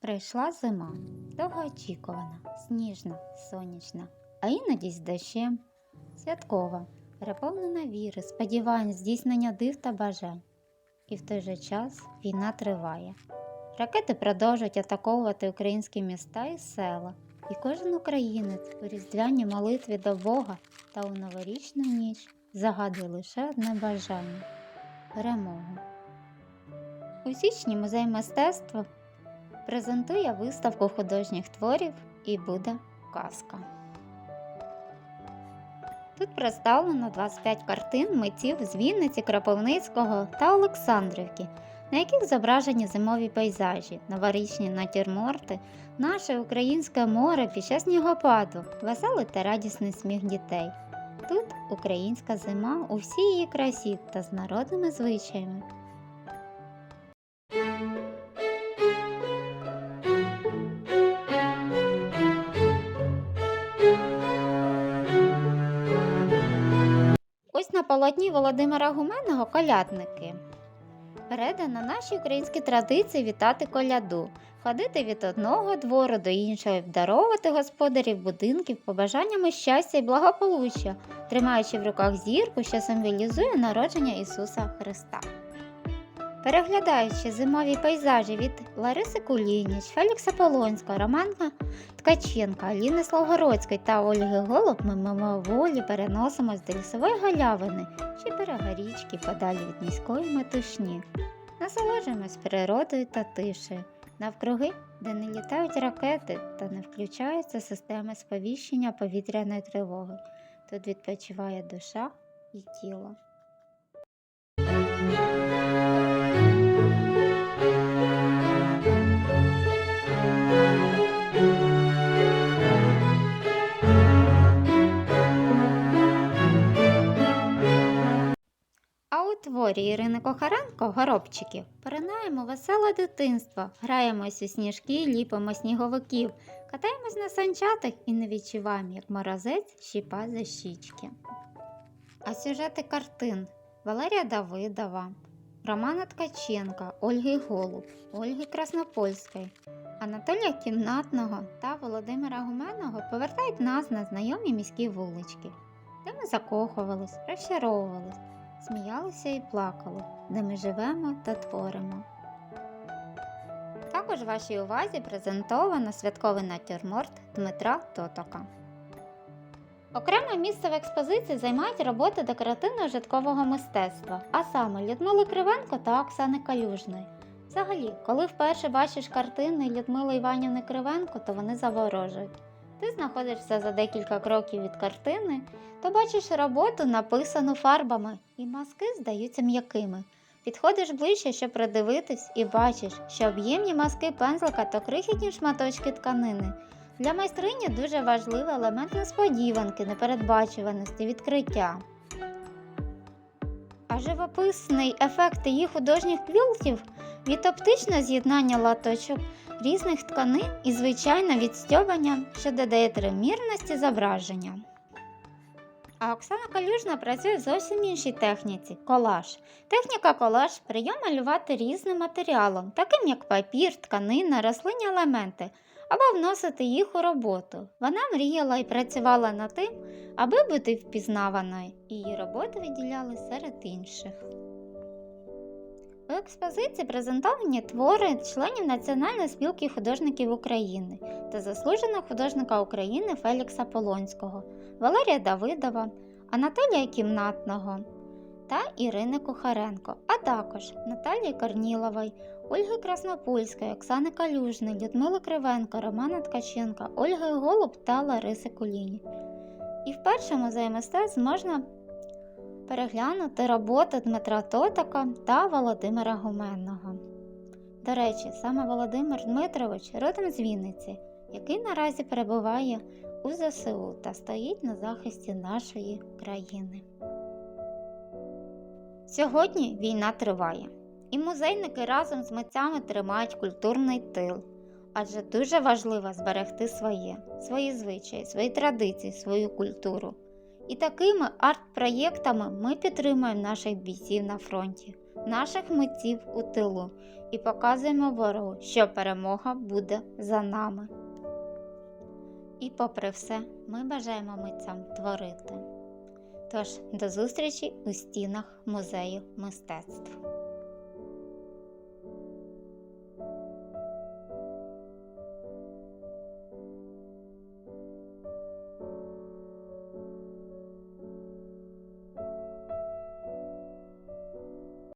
Прийшла зима, довгоочікувана, сніжна, сонячна, а іноді з дощем, святкова, переповнена віри, сподівань, здійснення див та бажань. І в той же час війна триває. Ракети продовжують атаковувати українські міста і села, і кожен українець у різдвяній молитві до Бога та у новорічну ніч загадує лише одне бажання перемогу. У січні музей мистецтва презентує виставку художніх творів і буде казка. Тут представлено 25 картин митців з Вінниці, Кропивницького та Олександрівки, на яких зображені зимові пейзажі, новорічні натюрморти, наше українське море під час снігопаду, веселий та радісний сміх дітей. Тут українська зима у всій її красі та з народними звичаями. Полотні Володимира Гуменного колядники. Передано наші українські традиції вітати коляду, ходити від одного двору до іншого, і вдаровувати господарів будинків побажаннями щастя і благополуччя, тримаючи в руках зірку, що символізує народження Ісуса Христа. Переглядаючи зимові пейзажі від Лариси Кулініч, Фелікса Полонського, Романа Ткаченка, Аліни Славгородської та Ольги Голуб, ми мимоволі переносимось до лісової галявини чи берега річки подалі від міської метушні. Насолоджуємось природою та тишею, навкруги, де не літають ракети та не включаються системи сповіщення повітряної тривоги. Тут відпочиває душа і тіло. Творі Ірини Кохаренко Горобчиків поринаємо веселе дитинство, граємось у сніжки, ліпимо сніговиків, катаємось на санчатах і не відчуваємо, як морозець щіпа за щічки. А сюжети картин. Валерія Давидова, Романа Ткаченка, Ольги Голуб, Ольги Краснопольської, Анатолія Кімнатного та Володимира Гуменного повертають нас на знайомі міські вулички, де ми закохувались, розчаровувались сміялися і плакали, де ми живемо та творимо. Також вашій увазі презентовано святковий натюрморт Дмитра Тотока. Окреме місце в експозиції займають роботи декоративно-житкового мистецтва, а саме Людмили Кривенко та Оксани Калюжної. Взагалі, коли вперше бачиш картини Людмили Іванівни Кривенко, то вони заворожують. Ти знаходишся за декілька кроків від картини, то бачиш роботу, написану фарбами, і маски здаються м'якими. Підходиш ближче, щоб придивитись, і бачиш, що об'ємні маски пензлика то крихітні шматочки тканини. Для майстрині дуже важливий елемент несподіванки, непередбачуваності, відкриття. А живописний ефект її художніх квілтів від оптичного з'єднання латочок різних тканин і звичайне відстьобання, що додає тримірності зображення. А Оксана Калюжна працює в зовсім іншій техніці колаж. Техніка колаж прийом малювати різним матеріалом, таким як папір, тканина, рослинні елементи, або вносити їх у роботу. Вона мріяла і працювала над тим, аби бути впізнаваною, і її роботи виділяли серед інших. У експозиції презентовані твори членів Національної спілки художників України та заслуженого художника України Фелікса Полонського, Валерія Давидова, Анатолія Кімнатного та Ірини Кухаренко, а також Наталії Корнілової, Ольги Краснопольської, Оксани Калюжної, Людмили Кривенко, Романа Ткаченка, Ольги Голуб та Лариси Куліні. І в першому музеї мистецтв можна переглянути роботи Дмитра Тотака та Володимира Гуменного. До речі, саме Володимир Дмитрович родом з Вінниці, який наразі перебуває у ЗСУ та стоїть на захисті нашої країни. Сьогодні війна триває, і музейники разом з митцями тримають культурний тил, адже дуже важливо зберегти своє, свої звичаї, свої традиції, свою культуру. І такими арт-проєктами ми підтримуємо наших бійців на фронті, наших митців у тилу і показуємо ворогу, що перемога буде за нами. І попри все, ми бажаємо митцям творити. Тож до зустрічі у стінах музею мистецтв.